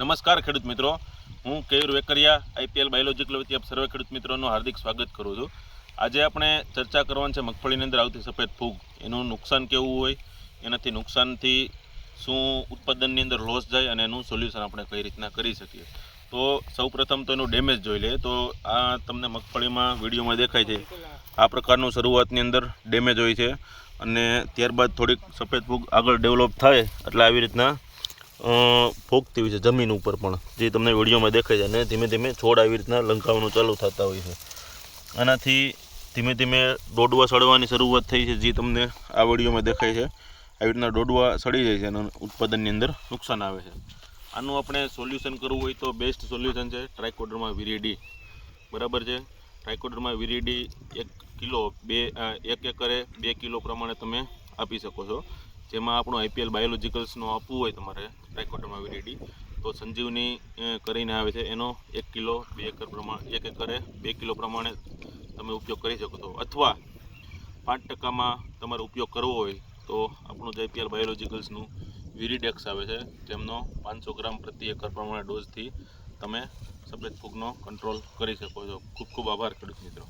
નમસ્કાર, ખેડૂત મિત્રો. હું કેયુર વેકરિયા, આઈપીએલ બાયોલોજીકલ વતી આપ સર્વે ખેડૂત મિત્રોનું હાર્દિક સ્વાગત કરું છું. આજે આપણે ચર્ચા કરવાની છે મગફળીની અંદર આવતી સફેદ ફૂગ. એનું નુકસાન કેવું હોય, એનાથી નુકસાનથી શું ઉત્પાદનની અંદર લોસ જાય અને એનું સોલ્યુશન આપણે કઈ રીતના કરી શકીએ. તો સૌપ્રથમ તો એનું ડેમેજ જોઈ લઈએ. તો આ તમને મગફળીમાં વિડીયોમાં દેખાય છે. આ પ્રકારનું શરૂઆતની અંદર ડેમેજ હોય છે. અને ત્યારબાદ થોડીક સફેદ ફૂગ આગળ ડેવલપ થાય, એટલે આવી રીતના ફૂગતી હોય છે જમીન ઉપર પણ. જે તમને વિડીયોમાં દેખાય છે અને ધીમે ધીમે છોડ આવી રીતના લંકાવાનું ચાલુ થતા હોય છે. આનાથી ધીમે ધીમે દોડવા સડવાની શરૂઆત થઈ છે, જે તમને આ વિડીયોમાં દેખાય છે. આવી રીતના દોડવા સડી જાય છે અને ઉત્પાદનની અંદર નુકસાન આવે છે. આનું આપણે સોલ્યુશન કરવું હોય તો બેસ્ટ સોલ્યુશન છે ટ્રાયકોડરમાં વિરીડી. બરાબર છે? ટ્રાયકોડરમાં વિરીડી એક કિલો, બે એક એકરે બે કિલો પ્રમાણે તમે આપી શકો છો. જેમાં આપણું આઈપીએલ બાયોલોજિકલ્સનું આપવું હોય તમારે ટ્રાયકોડરમાં વિરીડી તો સંજીવની કરીને આવે છે. એનો એક કિલો, બે એકર પ્રમાણે, એક એકરે બે કિલો પ્રમાણે તમે ઉપયોગ કરી શકો છો. અથવા પાંચ ટકામાં તમારે ઉપયોગ કરવો હોય તો આપણું જે આઈપીએલ બાયોલોજિકલ્સનું વિરીડેક્સ આવે છે, તેમનો પાંચસો ગ્રામ પ્રતિ એકર પ્રમાણે ડોઝથી તમે સફેદ ફૂગનો કંટ્રોલ કરી શકો છો. ખૂબ ખૂબ આભાર ખેડૂત મિત્રો.